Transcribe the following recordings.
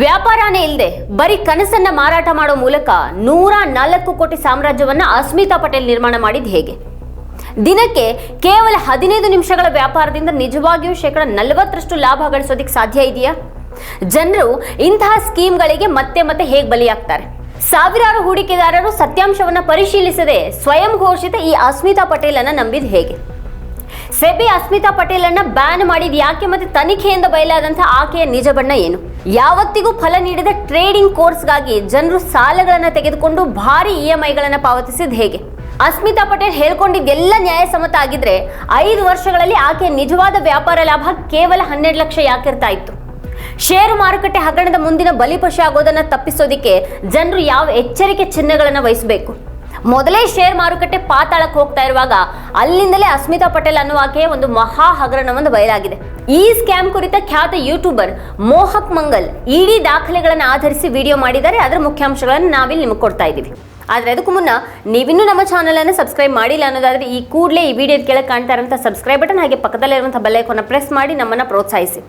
ವ್ಯಾಪಾರನೇ ಇಲ್ಲದೆ ಬರೀ ಕನಸನ್ನ ಮಾರಾಟ ಮಾಡೋ ಮೂಲಕ ನೂರ ನಾಲ್ಕು ಕೋಟಿ ಸಾಮ್ರಾಜ್ಯವನ್ನ ಅಸ್ಮಿತಾ ಪಟೇಲ್ ನಿರ್ಮಾಣ ಮಾಡಿದ್ ಹೇಗೆ? ದಿನಕ್ಕೆ ಕೇವಲ ಹದಿನೈದು ನಿಮಿಷಗಳ ವ್ಯಾಪಾರದಿಂದ ನಿಜವಾಗಿಯೂ ಶೇಕಡ ನಲವತ್ತರಷ್ಟು ಲಾಭ ಗಳಿಸೋದಕ್ಕೆ ಸಾಧ್ಯ ಇದೆಯಾ? ಜನರು ಇಂತಹ ಸ್ಕೀಮ್ಗಳಿಗೆ ಮತ್ತೆ ಮತ್ತೆ ಹೇಗೆ ಬಲಿಯಾಗ್ತಾರೆ? ಸಾವಿರಾರು ಹೂಡಿಕೆದಾರರು ಸತ್ಯಾಂಶವನ್ನ ಪರಿಶೀಲಿಸದೆ ಸ್ವಯಂ ಘೋಷಿತ ಈ ಅಸ್ಮಿತಾ ಪಟೇಲ್ ಅನ್ನ ನಂಬಿದ್ ಹೇಗೆ? ಸೆಬಿ ಅಸ್ಮಿತಾ ಪಟೇಲ್ ಅನ್ನ ಬ್ಯಾನ್ ಮಾಡಿದ ಯಾಕೆ ಮತ್ತೆ ತನಿಖೆಯಿಂದ ಬಯಲಾದಂತಹ ಆಕೆಯ ನಿಜ ಬಣ್ಣ ಏನು? ಯಾವತ್ತಿಗೂ ಫಲ ನೀಡಿದ ಟ್ರೇಡಿಂಗ್ ಕೋರ್ಸ್ಗಾಗಿ ಜನರು ಸಾಲಗಳನ್ನು ತೆಗೆದುಕೊಂಡು ಭಾರಿ ಇ ಎಂ ಐಗಳನ್ನು ಪಾವತಿಸಿದ ಹೇಗೆ? ಅಸ್ಮಿತಾ ಪಟೇಲ್ ಹೇಳ್ಕೊಂಡಿದ್ದೆಲ್ಲ ನ್ಯಾಯಸಮ್ಮತ ಆಗಿದ್ರೆ ಐದು ವರ್ಷಗಳಲ್ಲಿ ಆಕೆಯ ನಿಜವಾದ ವ್ಯಾಪಾರ ಲಾಭ ಕೇವಲ ಹನ್ನೆರಡು ಲಕ್ಷ ಯಾಕಿರ್ತಾ ಇತ್ತು. ಷೇರು ಮಾರುಕಟ್ಟೆ ಹಗರಣದ ಮುಂದಿನ ಬಲಿಪಶು ಆಗೋದನ್ನು ತಪ್ಪಿಸೋದಿಕ್ಕೆ ಜನರು ಯಾವ ಎಚ್ಚರಿಕೆ ಚಿಹ್ನೆಗಳನ್ನು ವಹಿಸಬೇಕು? ಮೊದಲೇ ಶೇರ್ ಮಾರುಕಟ್ಟೆ ಪಾತಾಳಕ್ಕೆ ಹೋಗ್ತಾ ಇರುವಾಗ ಅಲ್ಲಿಂದಲೇ ಅಸ್ಮಿತಾ ಪಟೇಲ್ ಅನ್ನುವ ಆಕೆಯ ಒಂದು ಮಹಾ ಹಗರಣವನ್ನು ಬಯಲಾಗಿದೆ ಈ ಸ್ಕ್ಯಾಮ್ ಕುರಿತ ಖ್ಯಾತ ಯೂಟ್ಯೂಬರ್ ಮೋಹಕ್ ಮಂಗಲ್ ಇಡೀ ದಾಖಲೆಗಳನ್ನು ಆಧರಿಸಿ ವಿಡಿಯೋ ಮಾಡಿದ್ದಾರೆ. ಅದರ ಮುಖ್ಯಾಂಶಗಳನ್ನು ನಾವಿಲ್ಲಿ ನಿಮಗೆ ಕೊಡ್ತಾ ಇದ್ದೀವಿ. ಆದರೆ ಅದಕ್ಕೂ ಮುನ್ನ ನೀವಿನ್ನೂ ನಮ್ಮ ಚಾನಲನ್ನು ಸಬ್ಸ್ಕ್ರೈಬ್ ಮಾಡಿಲ್ಲ ಅನ್ನೋದಾದ್ರೆ ಈ ಕೂಡಲೇ ಈ ವಿಡಿಯೋದ ಕೆಳಗೆ ಕಾಣ್ತಾ ಇರುವಂಥ ಸಬ್ಸ್ಕ್ರೈಬ್ ಬಟನ್ ಹಾಗೆ ಪಕ್ಕದಲ್ಲಿರುವಂಥ ಬೆಲ್ಲೈಕನ್ನ ಪ್ರೆಸ್ ಮಾಡಿ ನಮ್ಮನ್ನು ಪ್ರೋತ್ಸಾಹಿಸಿ.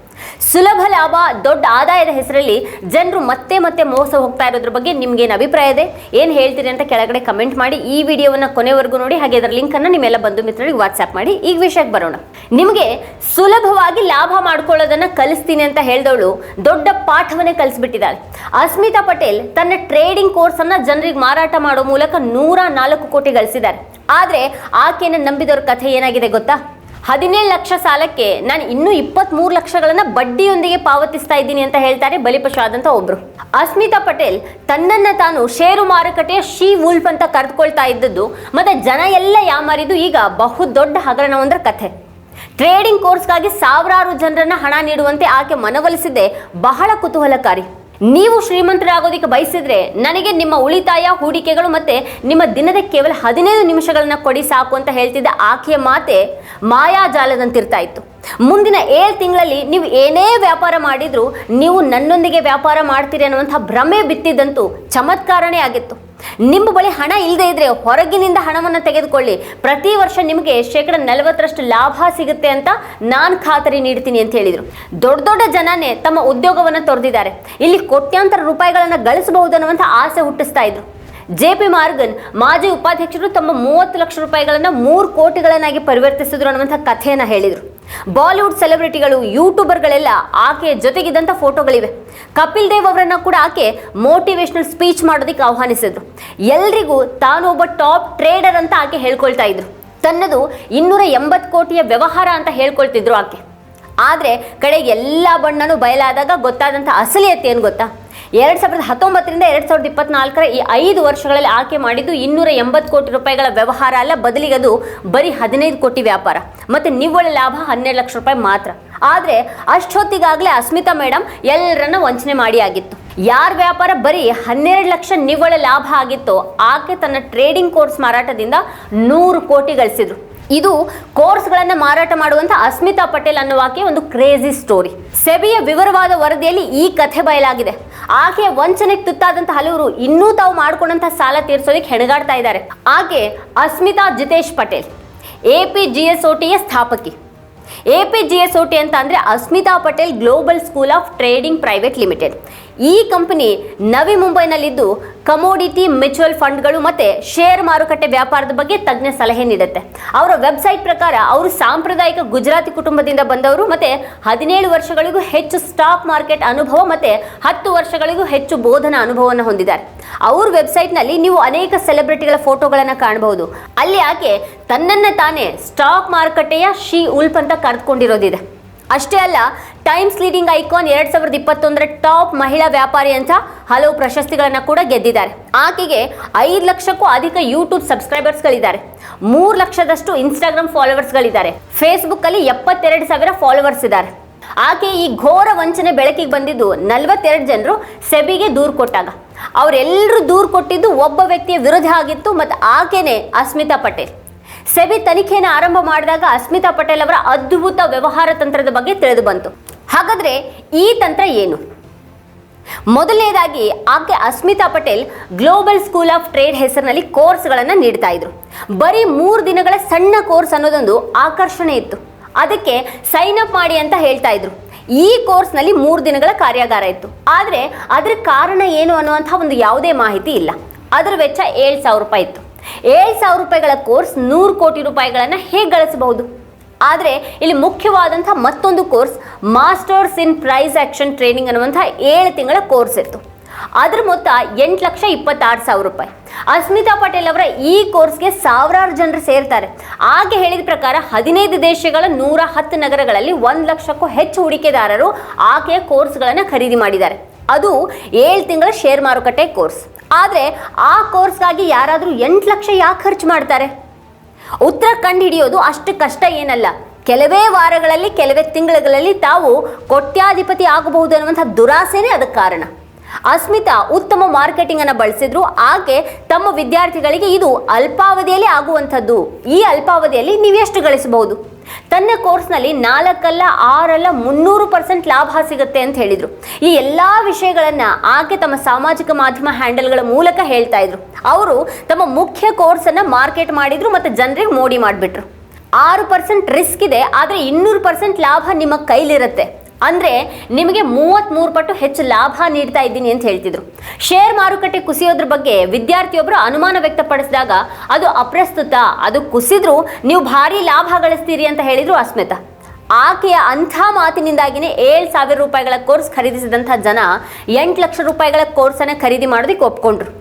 ಸುಲಭ, ಲಾಭ, ದೊಡ್ಡ ಆದಾಯದ ಹೆಸರಲ್ಲಿ ಜನರು ಮತ್ತೆ ಮತ್ತೆ ಮೋಸ ಹೋಗ್ತಾ ಇರೋದ್ರ ಬಗ್ಗೆ ನಿಮ್ಗೇನು ಅಭಿಪ್ರಾಯ ಇದೆ, ಏನು ಹೇಳ್ತೀರಿ ಅಂತ ಕೆಳಗಡೆ ಕಮೆಂಟ್ ಮಾಡಿ ಈ ವಿಡಿಯೋವನ್ನ ಕೊನೆವರೆಗೂ ನೋಡಿ, ಹಾಗೆ ಅದರ ಲಿಂಕನ್ನು ನಿಮ್ಮೆಲ್ಲ ಬಂಧು ಮಿತ್ರರಿಗೆ ವಾಟ್ಸ್ಆ್ಯಪ್ ಮಾಡಿ. ಈಗ ವಿಷಯಕ್ಕೆ ಬರೋಣ. ನಿಮಗೆ ಸುಲಭವಾಗಿ ಲಾಭ ಮಾಡ್ಕೊಳ್ಳೋದನ್ನು ಕಲಿಸ್ತೀನಿ ಅಂತ ಹೇಳಿದವಳು ದೊಡ್ಡ ಪಾಠವನ್ನೇ ಕಲಿಸ್ಬಿಟ್ಟಿದ್ದಾಳೆ. ಅಸ್ಮಿತಾ ಪಟೇಲ್ ತನ್ನ ಟ್ರೇಡಿಂಗ್ ಕೋರ್ಸನ್ನು ಜನರಿಗೆ ಮಾರಾಟ ಮಾಡೋ ಮೂಲಕ ನೂರ ನಾಲ್ಕು ಕೋಟಿ ಗಳಿಸಿದ್ದಾರೆ. ಆದ್ರೆ ಆಕೆಯನ್ನು ನಂಬಿದವ್ರ ಕಥೆ ಏನಾಗಿದೆ ಗೊತ್ತಾ? ಹದಿನೇಳು ಲಕ್ಷ ಸಾಲಕ್ಕೆ ನಾನು ಇನ್ನೂ ಇಪ್ಪತ್ಮೂರು ಲಕ್ಷಗಳನ್ನ ಬಡ್ಡಿಯೊಂದಿಗೆ ಪಾವತಿಸ್ತಾ ಇದ್ದೀನಿ ಅಂತ ಹೇಳ್ತಾರೆ ಬಲಿಪಶು ಆದಂಥ ಒಬ್ರು. ಅಸ್ಮಿತಾ ಪಟೇಲ್ ತನ್ನನ್ನ ತಾನು ಷೇರು ಮಾರುಕಟ್ಟೆಯ ಶ್ರೀ ಉಲ್ಫ್ ಅಂತ ಕರೆದುಕೊಳ್ತಾ ಇದ್ದದ್ದು, ಮತ್ತೆ ಜನ ಎಲ್ಲ ಯಾಮಾರಿದು ಈಗ ಬಹು ದೊಡ್ಡ ಹಗರಣವೊಂದರ ಕಥೆ. ಟ್ರೇಡಿಂಗ್ ಕೋರ್ಸ್ಗಾಗಿ ಸಾವಿರಾರು ಜನರನ್ನ ಹಣ ನೀಡುವಂತೆ ಆಕೆ ಮನವೊಲಿಸಿದ್ದೆ ಬಹಳ ಕುತೂಹಲಕಾರಿ. ನೀವು ಶ್ರೀಮಂತರಾಗೋದಕ್ಕೆ ಬಯಸಿದ್ರೆ ನನಗೆ ನಿಮ್ಮ ಉಳಿತಾಯ ಹೂಡಿಕೆಗಳು ಮತ್ತೆ ನಿಮ್ಮ ದಿನದ ಕೇವಲ ಹದಿನೈದು ನಿಮಿಷಗಳನ್ನ ಕೊಡಿ ಸಾಕು ಅಂತ ಹೇಳ್ತಿದ್ದ ಆಕೆಯ ಮಾತೆ ಮಾಯಾಜಾಲದಂತಿರ್ತಾ ಇತ್ತು. ಮುಂದಿನ ಏಳು ತಿಂಗಳಲ್ಲಿ ನೀವು ಏನೇ ವ್ಯಾಪಾರ ಮಾಡಿದ್ರು ನೀವು ನನ್ನೊಂದಿಗೆ ವ್ಯಾಪಾರ ಮಾಡ್ತೀರಿ ಅನ್ನುವಂಥ ಭ್ರಮೆ ಬಿತ್ತಿದ್ದಂತೂ ಚಮತ್ಕಾರನೇ ಆಗಿತ್ತು. ನಿಮ್ಮ ಬಳಿ ಹಣ ಇಲ್ಲದೆ ಇದ್ರೆ ಹೊರಗಿನಿಂದ ಹಣವನ್ನು ತೆಗೆದುಕೊಳ್ಳಿ. ಪ್ರತಿ ವರ್ಷ ನಿಮಗೆ ಶೇಕಡ ನಲವತ್ತರಷ್ಟು ಲಾಭ ಸಿಗುತ್ತೆ ಅಂತ ನಾನು ಖಾತರಿ ನೀಡ್ತೀನಿ ಅಂತ ಹೇಳಿದರು. ದೊಡ್ಡ ದೊಡ್ಡ ಜನನೇ ತಮ್ಮ ಉದ್ಯೋಗವನ್ನು ತೊರೆದಿದ್ದಾರೆ. ಇಲ್ಲಿ ಕೋಟ್ಯಾಂತರ ರೂಪಾಯಿಗಳನ್ನು ಗಳಿಸಬಹುದು ಅನ್ನುವಂಥ ಆಸೆ ಹುಟ್ಟಿಸ್ತಾ ಇದ್ರು. ಜೆ ಪಿ ಮಾರ್ಗನ್ ಮಾಜಿ ಉಪಾಧ್ಯಕ್ಷರು ತಮ್ಮ ಮೂವತ್ತು ಲಕ್ಷ ರೂಪಾಯಿಗಳನ್ನು ಮೂರು ಕೋಟಿಗಳನ್ನಾಗಿ ಪರಿವರ್ತಿಸಿದ್ರು ಅನ್ನುವಂಥ ಕಥೆಯನ್ನು ಹೇಳಿದರು. ಬಾಲಿವುಡ್ ಸೆಲೆಬ್ರಿಟಿಗಳು, ಯೂಟ್ಯೂಬರ್ಗಳೆಲ್ಲ ಆಕೆಯ ಜೊತೆಗಿದ್ದಂಥ ಫೋಟೋಗಳಿವೆ. ಕಪಿಲ್ ದೇವ್ ಅವರನ್ನು ಕೂಡ ಆಕೆ ಮೋಟಿವೇಶ್ನಲ್ ಸ್ಪೀಚ್ ಮಾಡೋದಕ್ಕೆ ಆಹ್ವಾನಿಸಿದ್ರು. ಎಲ್ರಿಗೂ ತಾನು ಒಬ್ಬ ಟಾಪ್ ಟ್ರೇಡರ್ ಅಂತ ಆಕೆ ಹೇಳ್ಕೊಳ್ತಾ ಇದ್ರು. ತನ್ನದು ಇನ್ನೂರ ಎಂಬತ್ತು ಕೋಟಿಯ ವ್ಯವಹಾರ ಅಂತ ಹೇಳ್ಕೊಳ್ತಿದ್ರು ಆಕೆ. ಆದರೆ, ಕಡೆಗೆ ಎಲ್ಲ ಬಣ್ಣನೂ ಬಯಲಾದಾಗ ಗೊತ್ತಾದಂಥ ಅಸಲಿಯತ್ತೆ ಏನು ಗೊತ್ತಾ? ಎರಡು ಸಾವಿರದ ಹತ್ತೊಂಬತ್ತರಿಂದ ಎರಡು ಸಾವಿರದ ಇಪ್ಪತ್ನಾಲ್ಕರ ಈ ಐದು ವರ್ಷಗಳಲ್ಲಿ ಆಕೆ ಮಾಡಿದ್ದು ಇನ್ನೂರ ಎಂಬತ್ತು ಕೋಟಿ ರೂಪಾಯಿಗಳ ವ್ಯವಹಾರ ಅಲ್ಲ, ಬದಲಿಗೆ ಅದು ಬರೀ ಹದಿನೈದು ಕೋಟಿ ವ್ಯಾಪಾರ. ಮತ್ತು ನಿವ್ವಳ ಲಾಭ ಹನ್ನೆರಡು ಲಕ್ಷ ರೂಪಾಯಿ ಮಾತ್ರ. ಆದರೆ ಅಷ್ಟೊತ್ತಿಗಾಗಲೇ ಅಸ್ಮಿತಾ ಮೇಡಮ್ ಎಲ್ಲರನ್ನ ವಂಚನೆ ಮಾಡಿ ಆಗಿತ್ತು. ಯಾರ ವ್ಯಾಪಾರ? ಬರೀ ಹನ್ನೆರಡು ಲಕ್ಷ ನಿವ್ವಳ ಲಾಭ ಆಗಿತ್ತೋ. ಆಕೆ ತನ್ನ ಟ್ರೇಡಿಂಗ್ ಕೋರ್ಸ್ ಮಾರಾಟದಿಂದ ನೂರು ಕೋಟಿ ಗಳಿಸಿದ್ರು. ಇದು ಕೋರ್ಸ್ಗಳನ್ನು ಮಾರಾಟ ಮಾಡುವಂತ ಅಸ್ಮಿತಾ ಪಟೇಲ್ ಅನ್ನುವ ಆಕೆ ಒಂದು ಕ್ರೇಜಿ ಸ್ಟೋರಿ ಸೆಬಿಯ ವಿವರವಾದ ವರದಿಯಲ್ಲಿ ಈ ಕಥೆ ಬಯಲಾಗಿದೆ. ಆಕೆಯ ವಂಚನೆಗೆ ತುತ್ತಾದಂಥ ಹಲವರು ಇನ್ನೂ ತಾವು ಮಾಡ್ಕೊಂಡಂತ ಸಾಲ ತೀರಿಸೋದಕ್ಕೆ ಹೆಣಗಾಡ್ತಾ ಇದ್ದಾರೆ. ಆಕೆ Asmita Jitesh Patel, A P G S O ಟಿಯ ಸ್ಥಾಪಕಿ. A P G S O T ಅಂತ ಅಂದರೆ Asmita Patel global school of trading private limited ಈ ಕಂಪನಿ ನವಿ ಮುಂಬೈನಲ್ಲಿದ್ದು ಕಮೋಡಿಟಿ ಮ್ಯೂಚುವಲ್ ಫಂಡ್ಗಳು ಮತ್ತು ಶೇರ್ ಮಾರುಕಟ್ಟೆ ವ್ಯಾಪಾರದ ಬಗ್ಗೆ ತಜ್ಞ ಸಲಹೆ ನೀಡುತ್ತೆ. ಅವರ ವೆಬ್ಸೈಟ್ ಪ್ರಕಾರ ಅವರು ಸಾಂಪ್ರದಾಯಿಕ ಗುಜರಾತಿ ಕುಟುಂಬದಿಂದ ಬಂದವರು ಮತ್ತು ಹದಿನೇಳು ವರ್ಷಗಳಿಗೂ ಹೆಚ್ಚು ಸ್ಟಾಕ್ ಮಾರ್ಕೆಟ್ ಅನುಭವ ಮತ್ತು ಹತ್ತು ವರ್ಷಗಳಿಗೂ ಹೆಚ್ಚು ಬೋಧನಾ ಅನುಭವವನ್ನು ಹೊಂದಿದ್ದಾರೆ. ಅವ್ರ ವೆಬ್ಸೈಟ್ನಲ್ಲಿ ನೀವು ಅನೇಕ ಸೆಲೆಬ್ರಿಟಿಗಳ ಫೋಟೋಗಳನ್ನು ಕಾಣಬಹುದು. ಅಲ್ಲಿ ಆಕೆ ತನ್ನನ್ನು ತಾನೇ ಸ್ಟಾಕ್ ಮಾರುಕಟ್ಟೆಯ ಶಿ ಉಲ್ಪ್ ಅಂತ ಕರೆದುಕೊಂಡಿರೋದಿದೆ. ಅಷ್ಟೇ ಅಲ್ಲ ಟೈಮ್ಸ್ ಲೀಡಿಂಗ್ ಐಕಾನ್ ಎರಡ್ ಸಾವಿರದ ಇಪ್ಪತ್ತೊಂದರ ಟಾಪ್ ಮಹಿಳಾ ವ್ಯಾಪಾರಿ ಅಂತ ಹಲವು ಪ್ರಶಸ್ತಿಗಳನ್ನು ಕೂಡ ಗೆದ್ದಿದ್ದಾರೆ. ಆಕೆಗೆ ಐದು ಲಕ್ಷಕ್ಕೂ ಅಧಿಕ ಯೂಟ್ಯೂಬ್ ಸಬ್ಸ್ಕ್ರೈಬರ್ಸ್ಗಳಿದ್ದಾರೆ ಮೂರು ಲಕ್ಷದಷ್ಟು ಇನ್ಸ್ಟಾಗ್ರಾಮ್ ಫಾಲೋವರ್ಸ್ಗಳಿದ್ದಾರೆ ಫೇಸ್ಬುಕ್ಕಲ್ಲಿ ಎಪ್ಪತ್ತೆರಡು ಸಾವಿರ ಫಾಲೋವರ್ಸ್ ಇದ್ದಾರೆ. ಆಕೆ ಈ ಘೋರ ವಂಚನೆ ಬೆಳಕಿಗೆ ಬಂದಿದ್ದು ನಲವತ್ತೆರಡು ಜನರು ಸೆಬಿಗೆ ದೂರು ಕೊಟ್ಟಾಗ. ಅವರೆಲ್ಲರೂ ದೂರು ಕೊಟ್ಟಿದ್ದು ಒಬ್ಬ ವ್ಯಕ್ತಿಯ ವಿರುದ್ಧ ಆಗಿತ್ತು, ಮತ್ತು ಆಕೆನೇ ಅಸ್ಮಿತಾ ಪಟೇಲ್. ಸೆಬಿ ತನಿಖೆಯನ್ನು ಆರಂಭ ಮಾಡಿದಾಗ ಅಸ್ಮಿತಾ ಪಟೇಲ್ ಅವರ ಅದ್ಭುತ ವ್ಯವಹಾರ ತಂತ್ರದ ಬಗ್ಗೆ ತಿಳಿದು ಬಂತು. ಹಾಗಾದ್ರೆ ಈ ತಂತ್ರ ಏನು? ಮೊದಲನೇದಾಗಿ, ಆಕೆ Asmita Patel global school of trade ಹೆಸರಿನಲ್ಲಿ ಕೋರ್ಸ್ಗಳನ್ನು ನೀಡ್ತಾ ಇದ್ರು. ಬರೀ ಮೂರು ದಿನಗಳ ಸಣ್ಣ ಕೋರ್ಸ್ ಅನ್ನೋದೊಂದು ಆಕರ್ಷಣೆ ಇತ್ತು. ಅದಕ್ಕೆ ಸೈನ್ ಅಪ್ ಮಾಡಿ ಅಂತ ಹೇಳ್ತಾ ಇದ್ರು. ಈ ಕೋರ್ಸ್ನಲ್ಲಿ ಮೂರು ದಿನಗಳ ಕಾರ್ಯಾಗಾರ ಇತ್ತು. ಆದರೆ, ಅದರ ಕಾರಣ ಏನು ಅನ್ನುವಂಥ ಒಂದು ಯಾವುದೇ ಮಾಹಿತಿ ಇಲ್ಲ. ಅದರ ವೆಚ್ಚ ಏಳು ಸಾವಿರ ರೂಪಾಯಿ ಇತ್ತು. ಏಳು ಸಾವಿರ ರೂಪಾಯಿಗಳ ಕೋರ್ಸ್, ನೂರು ಕೋಟಿ ರೂಪಾಯಿಗಳನ್ನು ಹೇಗೆ ಗಳಿಸಬಹುದು? ಆದರೆ ಇಲ್ಲಿ ಮುಖ್ಯವಾದಂಥ ಮತ್ತೊಂದು course masters in price action training ಅನ್ನುವಂಥ ಏಳು ತಿಂಗಳ ಕೋರ್ಸ್ ಇತ್ತು. ಅದರ ಮೊತ್ತ ಎಂಟು ಲಕ್ಷ ಇಪ್ಪತ್ತಾರು ಸಾವಿರ ರೂಪಾಯಿ. ಅಸ್ಮಿತಾ ಪಟೇಲ್ ಅವರ ಈ ಕೋರ್ಸ್ಗೆ ಸಾವಿರಾರು ಜನರು ಸೇರ್ತಾರೆ. ಹಾಗೆ ಹೇಳಿದ ಪ್ರಕಾರ ಹದಿನೈದು ದೇಶಗಳ ನೂರ ಹತ್ತು ನಗರಗಳಲ್ಲಿ ಒಂದು ಲಕ್ಷಕ್ಕೂ ಹೆಚ್ಚು ಹೂಡಿಕೆದಾರರು ಆಕೆಯ ಕೋರ್ಸ್ಗಳನ್ನು ಖರೀದಿ ಮಾಡಿದ್ದಾರೆ. ಅದು ಏಳು ತಿಂಗಳ ಶೇರ್ ಮಾರುಕಟ್ಟೆ ಕೋರ್ಸ್. ಆದರೆ ಆ ಕೋರ್ಸ್ಗಾಗಿ ಯಾರಾದರೂ ಎಂಟು ಲಕ್ಷ ಯಾಕೆ ಖರ್ಚು ಮಾಡ್ತಾರೆ? ಉತ್ತರ ಕಂಡು ಹಿಡಿಯೋದು ಅಷ್ಟು ಕಷ್ಟ ಏನಲ್ಲ. ಕೆಲವೇ ವಾರಗಳಲ್ಲಿ, ಕೆಲವೇ ತಿಂಗಳುಗಳಲ್ಲಿ ತಾವು ಕೋಟ್ಯಾಧಿಪತಿ ಆಗಬಹುದು ಅನ್ನುವಂಥ ದುರಾಸೆನೇ ಅದಕ್ಕೆ ಕಾರಣ. ಅಸ್ಮಿತಾ ಉತ್ತಮ ಮಾರ್ಕೆಟಿಂಗ್ ಅನ್ನು ಬಳಸಿದ್ರು, ಆಕೆ ತಮ್ಮ ವಿದ್ಯಾರ್ಥಿಗಳಿಗೆ ಇದು ಅಲ್ಪಾವಧಿಯಲ್ಲಿ ಆಗುವಂಥದ್ದು. ಈ ಅಲ್ಪಾವಧಿಯಲ್ಲಿ ನೀವೆಷ್ಟು ಗಳಿಸಬಹುದು? ತನ್ನ ಕೋರ್ಸ್ನಲ್ಲಿ ನಾಲ್ಕಲ್ಲ ಆರಲ್ಲ ಮುನ್ನೂರು ಪರ್ಸೆಂಟ್ ಲಾಭ ಸಿಗುತ್ತೆ ಅಂತ ಹೇಳಿದ್ರು. ಈ ಎಲ್ಲ ವಿಷಯಗಳನ್ನು ಆಕೆ ತಮ್ಮ ಸಾಮಾಜಿಕ ಮಾಧ್ಯಮ ಹ್ಯಾಂಡಲ್ಗಳ ಮೂಲಕ ಹೇಳ್ತಾ ಇದ್ರು. ಅವರು ತಮ್ಮ ಮುಖ್ಯ ಕೋರ್ಸನ್ನು ಮಾರ್ಕೆಟ್ ಮಾಡಿದ್ರು ಮತ್ತು ಜನರಿಗೆ ಮೋಡಿ ಮಾಡಿಬಿಟ್ರು. ಆರು ಪರ್ಸೆಂಟ್ ರಿಸ್ಕ್ ಇದೆ, ಆದರೆ ಇನ್ನೂರು ಪರ್ಸೆಂಟ್ ಲಾಭ ನಿಮ್ಮ ಕೈಲಿರುತ್ತೆ. ಅಂದರೆ ನಿಮಗೆ ಮೂವತ್ತ್ಮೂರು ಪಟ್ಟು ಹೆಚ್ಚು ಲಾಭ ನೀಡ್ತಾ ಇದ್ದೀನಿ ಅಂತ ಹೇಳ್ತಿದ್ರು. ಶೇರ್ ಮಾರುಕಟ್ಟೆ ಕುಸಿಯೋದ್ರ ಬಗ್ಗೆ ವಿದ್ಯಾರ್ಥಿಯೊಬ್ಬರು ಅನುಮಾನ ವ್ಯಕ್ತಪಡಿಸಿದಾಗ ಅದು ಅಪ್ರಸ್ತುತ, ಅದು ಕುಸಿದ್ರೂ ನೀವು ಭಾರಿ ಲಾಭ ಗಳಿಸ್ತೀರಿ ಅಂತ ಹೇಳಿದರು ಅಸ್ಮಿತಾ. ಆಕೆಯ ಅಂಥ ಮಾತಿನಿಂದಾಗಿನೇ ಏಳು ಸಾವಿರ ರೂಪಾಯಿಗಳ ಕೋರ್ಸ್ ಖರೀದಿಸಿದಂಥ ಜನ ಎಂಟು ಲಕ್ಷ ರೂಪಾಯಿಗಳ ಕೋರ್ಸನ್ನು ಖರೀದಿ ಮಾಡೋದಕ್ಕೆ ಒಪ್ಕೊಂಡ್ರು.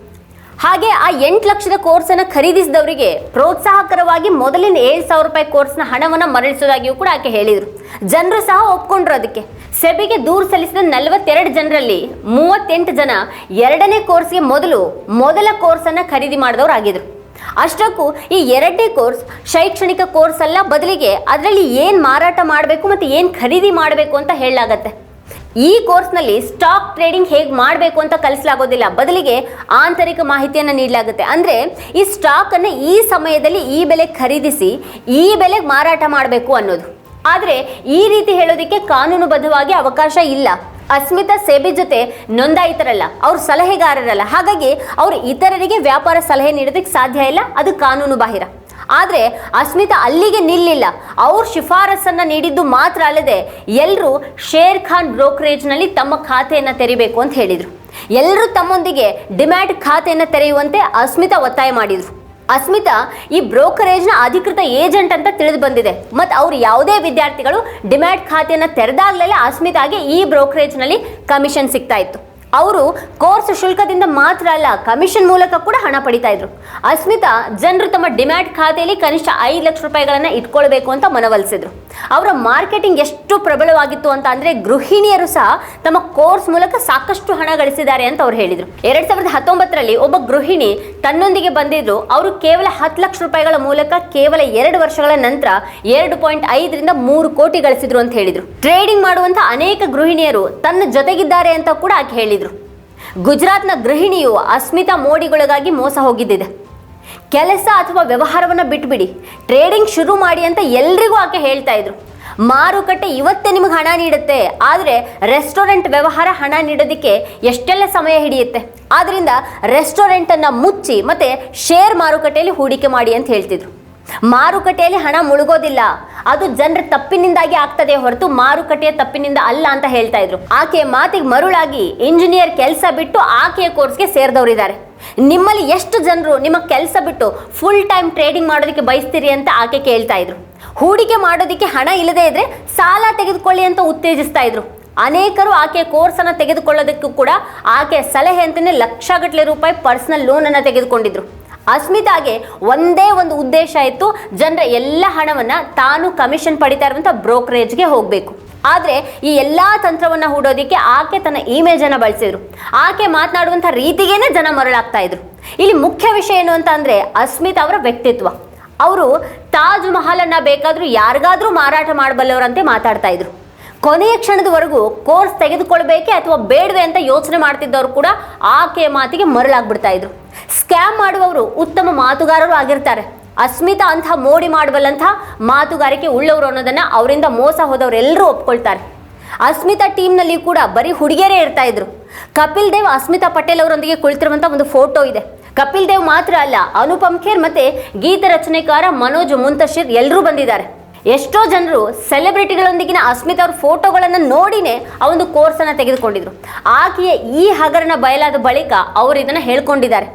ಹಾಗೆ ಆ ಎಂಟು ಲಕ್ಷದ ಕೋರ್ಸನ್ನು ಖರೀದಿಸಿದವರಿಗೆ ಪ್ರೋತ್ಸಾಹಕರವಾಗಿ ಮೊದಲಿನ ಏಳು ಸಾವಿರ ರೂಪಾಯಿ ಕೋರ್ಸ್ನ ಹಣವನ್ನು ಮರಳಿಸೋದಾಗಿಯೂ ಕೂಡ ಆಕೆ ಹೇಳಿದರು. ಜನರು ಸಹ ಒಪ್ಕೊಂಡ್ರು ಅದಕ್ಕೆ. ಸೆಬಿಗೆ ದೂರು ಸಲ್ಲಿಸಿದ ನಲವತ್ತೆರಡು ಜನರಲ್ಲಿ ಮೂವತ್ತೆಂಟು ಜನ ಎರಡನೇ ಕೋರ್ಸ್ಗೆ ಮೊದಲು ಮೊದಲ ಕೋರ್ಸನ್ನು ಖರೀದಿ ಮಾಡಿದವರು ಆಗಿದ್ರು. ಅಷ್ಟಕ್ಕೂ ಈ ಎರಡನೇ ಕೋರ್ಸ್ ಶೈಕ್ಷಣಿಕ ಕೋರ್ಸ್ ಅಲ್ಲ, ಬದಲಿಗೆ ಅದರಲ್ಲಿ ಏನು ಮಾರಾಟ ಮಾಡಬೇಕು ಮತ್ತು ಏನು ಖರೀದಿ ಮಾಡಬೇಕು ಅಂತ ಹೇಳಲಾಗತ್ತೆ. ಈ ಕೋರ್ಸ್ನಲ್ಲಿ ಸ್ಟಾಕ್ ಟ್ರೇಡಿಂಗ್ ಹೇಗೆ ಮಾಡಬೇಕು ಅಂತ ಕಲಿಸಲಾಗೋದಿಲ್ಲ. ಬದಲಿಗೆ ಆಂತರಿಕ ಮಾಹಿತಿಯನ್ನು ನೀಡಲಾಗುತ್ತೆ. ಅಂದರೆ ಈ ಸ್ಟಾಕನ್ನು ಈ ಸಮಯದಲ್ಲಿ ಈ ಬೆಲೆ ಖರೀದಿಸಿ ಈ ಬೆಲೆಗೆ ಮಾರಾಟ ಮಾಡಬೇಕು ಅನ್ನೋದು. ಆದರೆ ಈ ರೀತಿ ಹೇಳೋದಕ್ಕೆ ಕಾನೂನುಬದ್ಧವಾಗಿ ಅವಕಾಶ ಇಲ್ಲ. ಅಸ್ಮಿತಾ ಸೇಬಿ ಜೊತೆ ನೋಂದಾಯಿತರಲ್ಲ, ಅವ್ರ ಸಲಹೆಗಾರರಲ್ಲ. ಹಾಗಾಗಿ ಅವರು ಇತರರಿಗೆ ವ್ಯಾಪಾರ ಸಲಹೆ ನೀಡೋದಕ್ಕೆ ಸಾಧ್ಯ ಇಲ್ಲ. ಅದು ಕಾನೂನು ಬಾಹಿರ. ಆದರೆ ಅಸ್ಮಿತಾ ಅಲ್ಲಿಗೆ ನಿಲ್ಲಿಲ್ಲ. ಅವ್ರ ಶಿಫಾರಸನ್ನು ನೀಡಿದ್ದು ಮಾತ್ರ ಅಲ್ಲದೆ ಎಲ್ಲರೂ ಶೇರ್ ಖಾನ್ ಬ್ರೋಕರೇಜ್ನಲ್ಲಿ ತಮ್ಮ ಖಾತೆಯನ್ನು ತೆರಿಬೇಕು ಅಂತ ಹೇಳಿದರು. ಎಲ್ಲರೂ ತಮ್ಮೊಂದಿಗೆ ಡಿಮ್ಯಾಟ್ ಖಾತೆಯನ್ನು ತೆರೆಯುವಂತೆ ಅಸ್ಮಿತಾ ಒತ್ತಾಯ ಮಾಡಿದರು. ಅಸ್ಮಿತಾ ಈ ಬ್ರೋಕರೇಜ್ನ ಅಧಿಕೃತ ಏಜೆಂಟ್ ಅಂತ ತಿಳಿದು ಬಂದಿದೆ. ಮತ್ತು ಅವ್ರು ಯಾವುದೇ ವಿದ್ಯಾರ್ಥಿಗಳು ಡಿಮ್ಯಾಟ್ ಖಾತೆಯನ್ನು ತೆರೆದಾಗಲೇ ಅಸ್ಮಿತಾಗೆ ಈ ಬ್ರೋಕರೇಜ್ನಲ್ಲಿ ಕಮಿಷನ್ ಸಿಗ್ತಾ ಇತ್ತು. ಅವರು ಕೋರ್ಸ್ ಶುಲ್ಕದಿಂದ ಮಾತ್ರ ಅಲ್ಲ, ಕಮಿಷನ್ ಮೂಲಕ ಕೂಡ ಹಣ ಪಡಿತಾ ಇದ್ರು. ಅಸ್ಮಿತಾ, ಜನರು ತಮ್ಮ ಡಿಮ್ಯಾಟ್ ಖಾತೆಯಲ್ಲಿ ಕನಿಷ್ಠ ಐದು ಲಕ್ಷ ರೂಪಾಯಿಗಳನ್ನು ಇಟ್ಕೊಳ್ಬೇಕು ಅಂತ ಮನವೊಲಿಸಿದ್ರು. ಅವರ ಮಾರ್ಕೆಟಿಂಗ್ ಎಷ್ಟು ಪ್ರಬಲವಾಗಿತ್ತು ಅಂತ ಅಂದ್ರೆ ಗೃಹಿಣಿಯರು ಸಹ ತಮ್ಮ ಕೋರ್ಸ್ ಮೂಲಕ ಸಾಕಷ್ಟು ಹಣ ಗಳಿಸಿದ್ದಾರೆ ಅಂತ ಅವ್ರು ಹೇಳಿದ್ರು. ಎರಡ್ ಸಾವಿರದ ಹತ್ತೊಂಬತ್ತರಲ್ಲಿ ಒಬ್ಬ ಗೃಹಿಣಿ ತನ್ನೊಂದಿಗೆ ಬಂದಿದ್ರು. ಅವರು ಕೇವಲ ಹತ್ತು ಲಕ್ಷ ರೂಪಾಯಿಗಳ ಮೂಲಕ ಕೇವಲ ಎರಡು ವರ್ಷಗಳ ನಂತರ ಎರಡು ಪಾಯಿಂಟ್ ಐದರಿಂದ ಮೂರು ಕೋಟಿ ಗಳಿಸಿದ್ರು ಅಂತ ಹೇಳಿದ್ರು. ಟ್ರೇಡಿಂಗ್ ಮಾಡುವಂತ ಅನೇಕ ಗೃಹಿಣಿಯರು ತನ್ನ ಜೊತೆಗಿದ್ದಾರೆ ಅಂತ ಕೂಡ ಆಕೆ ಹೇಳಿದ್ರು. ಗುಜರಾತ್ನ ಗೃಹಿಣಿಯು ಅಸ್ಮಿತಾ ಮೋಡಿಗೊಳಗಾಗಿ ಮೋಸ ಹೋಗಿದ್ದಿದೆ. ಕೆಲಸ ಅಥವಾ ವ್ಯವಹಾರವನ್ನು ಬಿಟ್ಬಿಡಿ ಟ್ರೇಡಿಂಗ್ ಶುರು ಮಾಡಿ ಅಂತ ಎಲ್ರಿಗೂ ಆಕೆ ಹೇಳ್ತಾ ಇದ್ರು. ಮಾರುಕಟ್ಟೆ ಇವತ್ತೇ ನಿಮಗೆ ಹಣ ನೀಡುತ್ತೆ, ಆದರೆ ರೆಸ್ಟೋರೆಂಟ್ ವ್ಯವಹಾರ ಹಣ ನೀಡೋದಕ್ಕೆ ಎಷ್ಟೆಲ್ಲ ಸಮಯ ಹಿಡಿಯುತ್ತೆ. ಆದ್ದರಿಂದ ರೆಸ್ಟೋರೆಂಟನ್ನು ಮುಚ್ಚಿ ಮತ್ತು ಶೇರ್ ಮಾರುಕಟ್ಟೆಯಲ್ಲಿ ಹೂಡಿಕೆ ಮಾಡಿ ಅಂತ ಹೇಳ್ತಿದ್ರು. ಮಾರುಕಟ್ಟೆಯಲ್ಲಿ ಹಣ ಮುಳುಗೋದಿಲ್ಲ. ಅದು ಜನರ ತಪ್ಪಿನಿಂದಾಗಿ ಆಗ್ತದೆ ಹೊರತು ಮಾರುಕಟ್ಟೆಯ ತಪ್ಪಿನಿಂದ ಅಲ್ಲ ಅಂತ ಹೇಳ್ತಾ ಇದ್ರು. ಆಕೆಯ ಮಾತಿಗೆ ಮರುಳಾಗಿ ಇಂಜಿನಿಯರ್ ಕೆಲಸ ಬಿಟ್ಟು ಆಕೆಯ ಕೋರ್ಸ್ಗೆ ಸೇರಿದವರಿದ್ದಾರೆ. ನಿಮ್ಮಲ್ಲಿ ಎಷ್ಟು ಜನರು ನಿಮ್ಮ ಕೆಲಸ ಬಿಟ್ಟು ಫುಲ್ ಟೈಮ್ ಟ್ರೇಡಿಂಗ್ ಮಾಡೋದಕ್ಕೆ ಬಯಸ್ತೀರಿ ಅಂತ ಆಕೆ ಕೇಳ್ತಾ ಇದ್ರು. ಹೂಡಿಕೆ ಮಾಡೋದಕ್ಕೆ ಹಣ ಇಲ್ಲದೇ ಇದ್ರೆ ಸಾಲ ತೆಗೆದುಕೊಳ್ಳಿ ಅಂತ ಉತ್ತೇಜಿಸ್ತಾ ಇದ್ರು. ಅನೇಕರು ಆಕೆಯ ಕೋರ್ಸನ್ನು ತೆಗೆದುಕೊಳ್ಳೋದಕ್ಕೂ ಕೂಡ ಆಕೆಯ ಸಲಹೆ ಅಂತಲೇ ಲಕ್ಷಗಟ್ಟಲೆ ರೂಪಾಯಿ ಪರ್ಸನಲ್ ಲೋನನ್ನು ತೆಗೆದುಕೊಂಡಿದ್ರು. ಅಸ್ಮಿತಾಗೆ ಒಂದೇ ಒಂದು ಉದ್ದೇಶ ಇತ್ತು, ಜನರ ಎಲ್ಲ ಹಣವನ್ನ ತಾನು ಕಮಿಷನ್ ಪಡಿತಾ ಇರುವಂಥ ಬ್ರೋಕರೇಜ್ಗೆ ಹೋಗಬೇಕು. ಆದರೆ ಈ ಎಲ್ಲ ತಂತ್ರವನ್ನು ಹೂಡೋದಕ್ಕೆ ಆಕೆ ತನ್ನ ಇಮೇಜನ್ನು ಬಳಸಿದ್ರು. ಆಕೆ ಮಾತನಾಡುವಂಥ ರೀತಿಗೇನೆ ಜನ ಮರಳಾಗ್ತಾ ಇದ್ರು. ಇಲ್ಲಿ ಮುಖ್ಯ ವಿಷಯ ಏನು ಅಂತ ಅಂದರೆ ಅಸ್ಮಿತ್ ಅವರ ವ್ಯಕ್ತಿತ್ವ. ಅವರು ತಾಜ್ ಮಹಲನ್ನು ಬೇಕಾದರೂ ಯಾರಿಗಾದರೂ ಮಾರಾಟ ಮಾಡಬಲ್ಲವರಂತೆ ಮಾತಾಡ್ತಾ ಇದ್ರು. ಕೊನೆಯ ಕ್ಷಣದವರೆಗೂ ಕೋರ್ಸ್ ತೆಗೆದುಕೊಳ್ಬೇಕೆ ಅಥವಾ ಬೇಡವೆ ಅಂತ ಯೋಚನೆ ಮಾಡ್ತಿದ್ದವರು ಕೂಡ ಆಕೆಯ ಮಾತಿಗೆ ಮರಳಾಗ್ಬಿಡ್ತಾ ಇದ್ರು. ಸ್ಕ್ಯಾಮ್ ಮಾಡುವವರು ಉತ್ತಮ ಮಾತುಗಾರರು ಆಗಿರ್ತಾರೆ. ಅಸ್ಮಿತಾ ಅಂತ ಮೋಡಿ ಮಾಡಬಲ್ಲಂಥ ಮಾತುಗಾರಿಕೆ ಉಳ್ಳವರು ಅನ್ನೋದನ್ನ ಅವರಿಂದ ಮೋಸ ಹೋದವರೆಲ್ಲರೂ ಒಪ್ಕೊಳ್ತಾರೆ. ಅಸ್ಮಿತಾ ಟೀಮ್ನಲ್ಲಿ ಕೂಡ ಬರೀ ಹುಡುಗಿಯರೇ ಇರ್ತಾ ಇದ್ರು. ಕಪಿಲ್ ದೇವ್, ಅಸ್ಮಿತಾ ಪಟೇಲ್ ಅವರೊಂದಿಗೆ ಕುಳಿತಿರುವಂಥ ಒಂದು ಫೋಟೋ ಇದೆ. ಕಪಿಲ್ ದೇವ್ ಮಾತ್ರ ಅಲ್ಲ, ಅನುಪಮ್ ಖೇರ್ ಮತ್ತೆ ಗೀತ ರಚನೆಕಾರ ಮನೋಜ್ ಮುಂತಶಿರ್ ಎಲ್ಲರೂ ಬಂದಿದ್ದಾರೆ. ಎಷ್ಟೋ ಜನರು ಸೆಲೆಬ್ರಿಟಿಗಳೊಂದಿಗಿನ ಅಸ್ಮಿತಾ ಅವ್ರ ಫೋಟೋಗಳನ್ನು ನೋಡಿನೇ ಆ ಒಂದು ಕೋರ್ಸನ್ನು ತೆಗೆದುಕೊಂಡಿದ್ರು. ಆಕೆಯ ಈ ಹಗರಣ ಬಯಲಾದ ಬಳಿಕ ಅವರು ಇದನ್ನು ಹೇಳ್ಕೊಂಡಿದ್ದಾರೆ.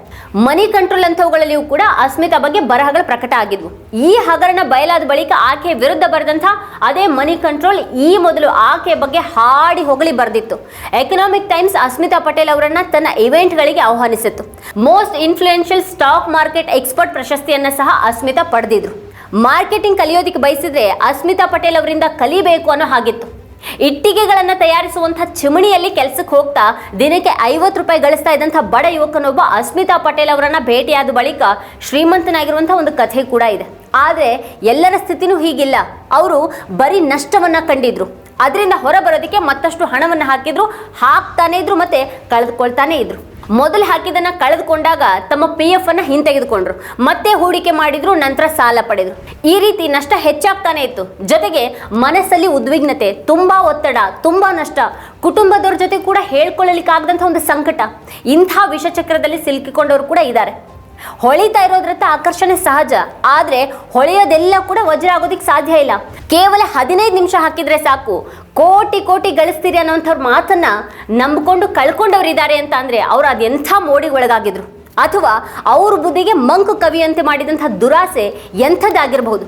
ಮನಿ ಕಂಟ್ರೋಲ್ ಅಂಥವುಗಳಲ್ಲಿಯೂ ಕೂಡ ಅಸ್ಮಿತಾ ಬಗ್ಗೆ ಬರಹಗಳು ಪ್ರಕಟ ಆಗಿದ್ವು. ಈ ಹಗರಣ ಬಯಲಾದ ಬಳಿಕ ಆಕೆ ವಿರುದ್ಧ ಬರೆದಂಥ ಅದೇ ಮನಿ ಕಂಟ್ರೋಲ್ ಈ ಮೊದಲು ಆಕೆ ಬಗ್ಗೆ ಹಾಡಿ ಹೊಗಳಿ ಬರೆದಿತ್ತು. ಎಕನಾಮಿಕ್ ಟೈಮ್ಸ್ ಅಸ್ಮಿತಾ ಪಟೇಲ್ ಅವರನ್ನ ತನ್ನ ಇವೆಂಟ್ಗಳಿಗೆ ಆಹ್ವಾನಿಸಿತ್ತು. Most influential stock market expert ಪ್ರಶಸ್ತಿಯನ್ನ ಸಹ ಅಸ್ಮಿತಾ ಪಡೆದಿದ್ರು. ಮಾರ್ಕೆಟಿಂಗ್ ಕಲಿಯೋದಕ್ಕೆ ಬಯಸಿದ್ರೆ ಅಸ್ಮಿತಾ ಪಟೇಲ್ ಅವರಿಂದ ಕಲಿಬೇಕು ಅನ್ನೋ ಹಾಗಿತ್ತು. ಇಟ್ಟಿಗೆಗಳನ್ನು ತಯಾರಿಸುವಂತಹ ಚಿಮಣಿಯಲ್ಲಿ ಕೆಲಸಕ್ಕೆ ಹೋಗ್ತಾ ದಿನಕ್ಕೆ ಐವತ್ತು ರೂಪಾಯಿ ಗಳಿಸ್ತಾ ಇದ್ದಂಥ ಬಡ ಯುವಕನೊಬ್ಬ ಅಸ್ಮಿತಾ ಪಟೇಲ್ ಅವರನ್ನ ಭೇಟಿಯಾದ ಬಳಿಕ ಶ್ರೀಮಂತನಾಗಿರುವಂಥ ಒಂದು ಕಥೆ ಕೂಡ ಇದೆ. ಆದರೆ ಎಲ್ಲರ ಸ್ಥಿತಿನೂ ಹೀಗಿಲ್ಲ. ಅವರು ಬರೀ ನಷ್ಟವನ್ನ ಕಂಡಿದ್ರು. ಅದರಿಂದ ಹೊರಬರೋದಕ್ಕೆ ಮತ್ತಷ್ಟು ಹಣವನ್ನು ಹಾಕಿದ್ರು. ಹಾಕ್ತಾನೆ ಇದ್ರು ಮತ್ತೆ ಕಳೆದುಕೊಳ್ತಾನೆ ಇದ್ರು. ಮೊದಲು ಹಾಕಿದನ್ನ ಕಳೆದುಕೊಂಡಾಗ ತಮ್ಮ ಪಿ ಎಫ್ ಅನ್ನ ಹಿಂತೆಗೆದುಕೊಂಡ್ರು. ಮತ್ತೆ ಹೂಡಿಕೆ ಮಾಡಿದ್ರು, ನಂತರ ಸಾಲ ಪಡೆದ್ರು. ಈ ರೀತಿ ನಷ್ಟ ಹೆಚ್ಚಾಗ್ತಾನೆ ಇತ್ತು. ಜೊತೆಗೆ ಮನಸ್ಸಲ್ಲಿ ಉದ್ವಿಗ್ನತೆ, ತುಂಬಾ ಒತ್ತಡ, ತುಂಬಾ ನಷ್ಟ. ಕುಟುಂಬದವ್ರ ಜೊತೆ ಕೂಡ ಹೇಳ್ಕೊಳ್ಳಲಿಕ್ಕಾಗದಂಥ ಒಂದು ಸಂಕಟ. ಇಂಥ ವಿಷಚಕ್ರದಲ್ಲಿ ಸಿಲುಕಿಕೊಂಡವರು ಕೂಡ ಇದ್ದಾರೆ. ಹೊಳಿತಾ ಇರೋದ್ರತ್ತ ಆಕರ್ಷಣೆ ಸಹಜ. ಆದರೆ ಹೊಳೆಯೋದೆಲ್ಲ ಕೂಡ ವಜ್ರ ಆಗೋದಿಕ್ಕೆ ಸಾಧ್ಯ ಇಲ್ಲ. ಕೇವಲ ಹದಿನೈದು ನಿಮಿಷ ಹಾಕಿದ್ರೆ ಸಾಕು. ಕೋಟಿ ಕೋಟಿ ಗಳಿಸ್ತೀರಿ ಅನ್ನೋಂಥವ್ರ ಮಾತನ್ನ ನಂಬಿಕೊಂಡು ಕಳ್ಕೊಂಡವ್ರು ಇದ್ದಾರೆ ಅಂತ ಅಂದರೆ ಅವ್ರು ಅದೆಂಥ ಮೋಡಿಗೆ ಒಳಗಾಗಿದ್ರು ಅಥವಾ ಅವ್ರ ಬುದ್ಧಿಗೆ ಮಂಕು ಕವಿಯಂತೆ ಮಾಡಿದಂಥ ದುರಾಸೆ ಎಂಥದ್ದಾಗಿರಬಹುದು.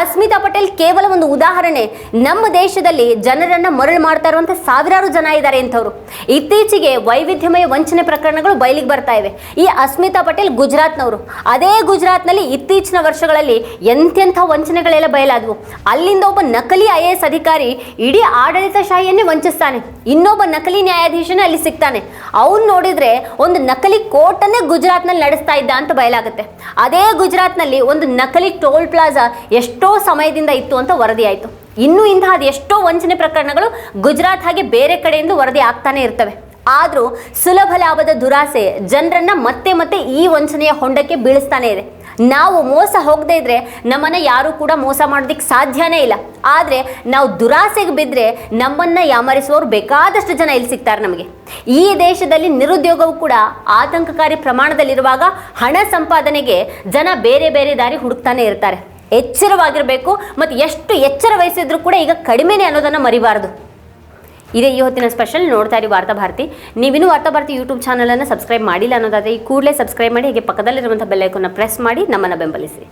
ಅಸ್ಮಿತಾ ಪಟೇಲ್ ಕೇವಲ ಒಂದು ಉದಾಹರಣೆ. ನಮ್ಮ ದೇಶದಲ್ಲಿ ಜನರನ್ನ ಮರಳು ಮಾಡ್ತಾ ಇರುವಂತ ಸಾವಿರಾರು ಜನ ಇದ್ದಾರೆ ಇಂಥವ್ರು ಇತ್ತೀಚೆಗೆ ವೈವಿಧ್ಯಮಯ ವಂಚನೆ ಪ್ರಕರಣಗಳು ಬಯಲಿಗೆ ಬರ್ತಾ ಇವೆ. ಈ ಅಸ್ಮಿತಾ ಪಟೇಲ್ ಗುಜರಾತ್ನವರು. ಅದೇ ಗುಜರಾತ್ನಲ್ಲಿ ಇತ್ತೀಚಿನ ವರ್ಷಗಳಲ್ಲಿ ಎಂಥೆಂಥ ವಂಚನೆಗಳೆಲ್ಲ ಬಯಲಾದವು. ಅಲ್ಲಿಂದ ಒಬ್ಬ ನಕಲಿ ಐ ಎ ಎಸ್ ಅಧಿಕಾರಿ ಇಡೀ ಆಡಳಿತಶಾಹಿಯನ್ನೇ ವಂಚಿಸ್ತಾನೆ. ಇನ್ನೊಬ್ಬ ನಕಲಿ ನ್ಯಾಯಾಧೀಶನೇ ಅಲ್ಲಿ ಸಿಗ್ತಾನೆ. ಅವ್ನು ನೋಡಿದ್ರೆ ಒಂದು ನಕಲಿ ಕೋರ್ಟನ್ನೇ ಗುಜರಾತ್ನಲ್ಲಿ ನಡೆಸ್ತಾ ಇದ್ದ ಅಂತ ಬಯಲಾಗುತ್ತೆ. ಅದೇ ಗುಜರಾತ್ನಲ್ಲಿ ಒಂದು ನಕಲಿ ಟೋಲ್ ಪ್ಲಾಜಾ ಎಷ್ಟೋ ಸಮಯದಿಂದ ಇತ್ತು ಅಂತ ವರದಿಯಾಯಿತು ಇನ್ನೂ ಇಂತಹ ಎಷ್ಟೋ ವಂಚನೆ ಪ್ರಕರಣಗಳು ಗುಜರಾತ್ ಹಾಗೆ ಬೇರೆ ಕಡೆಯಿಂದ ವರದಿ ಆಗ್ತಾನೆ ಇರ್ತವೆ. ಆದರೂ ಸುಲಭ ಲಾಭದ ದುರಾಸೆ ಜನರನ್ನ ಮತ್ತೆ ಮತ್ತೆ ಈ ವಂಚನೆಯ ಹೊಂಡಕ್ಕೆ ಬೀಳಿಸ್ತಾನೆ ಇದೆ. ನಾವು ಮೋಸ ಹೋಗದೇ ಇದ್ರೆ ನಮ್ಮನ್ನ ಯಾರು ಕೂಡ ಮೋಸ ಮಾಡೋದಕ್ಕೆ ಸಾಧ್ಯನೇ ಇಲ್ಲ. ಆದರೆ ನಾವು ದುರಾಸೆಗೆ ಬಿದ್ದರೆ ನಮ್ಮನ್ನ ಯಾಮರಿಸುವವರು ಬೇಕಾದಷ್ಟು ಜನ ಇಲ್ಲಿ ಸಿಗ್ತಾರೆ ನಮಗೆ. ಈ ದೇಶದಲ್ಲಿ ನಿರುದ್ಯೋಗವು ಕೂಡ ಆತಂಕಕಾರಿ ಪ್ರಮಾಣದಲ್ಲಿರುವಾಗ ಹಣ ಸಂಪಾದನೆಗೆ ಜನ ಬೇರೆ ಬೇರೆ ದಾರಿ ಹುಡುಕ್ತಾನೆ ಇರ್ತಾರೆ. ಎಚ್ಚರವಾಗಿರಬೇಕು ಮತ್ತು ಎಷ್ಟು ಎಚ್ಚರ ವಹಿಸಿದ್ರು ಕೂಡ ಈಗ ಕಡಿಮೆನೇ ಅನ್ನೋದನ್ನು ಮರಿಬಾರದು. ಇದೇ ಈ ಹೊತ್ತಿನ ಸ್ಪೆಷಲ್ ನೋಡ್ತಾ ಇರಿ ವಾರ್ತಾ ಭಾರತಿ. ನೀವಿನ್ನೂ ವಾರ್ತಾ ಭಾರತಿ ಯೂಟ್ಯೂಬ್ ಚಾನಲನ್ನು ಸಬ್ಸ್ಕ್ರೈಬ್ ಮಾಡಿಲ್ಲ ಅನ್ನೋದಾದರೆ ಈ ಕೂಡಲೇ ಸಬ್ಸ್ಕ್ರೈಬ್ ಮಾಡಿ, ಹೀಗೆ ಪಕ್ಕದಲ್ಲಿರುವಂಥ ಬೆಲ್ಲೈಕನ್ನು ಪ್ರೆಸ್ ಮಾಡಿ ನಮ್ಮನ್ನು ಬೆಂಬಲಿಸಿ.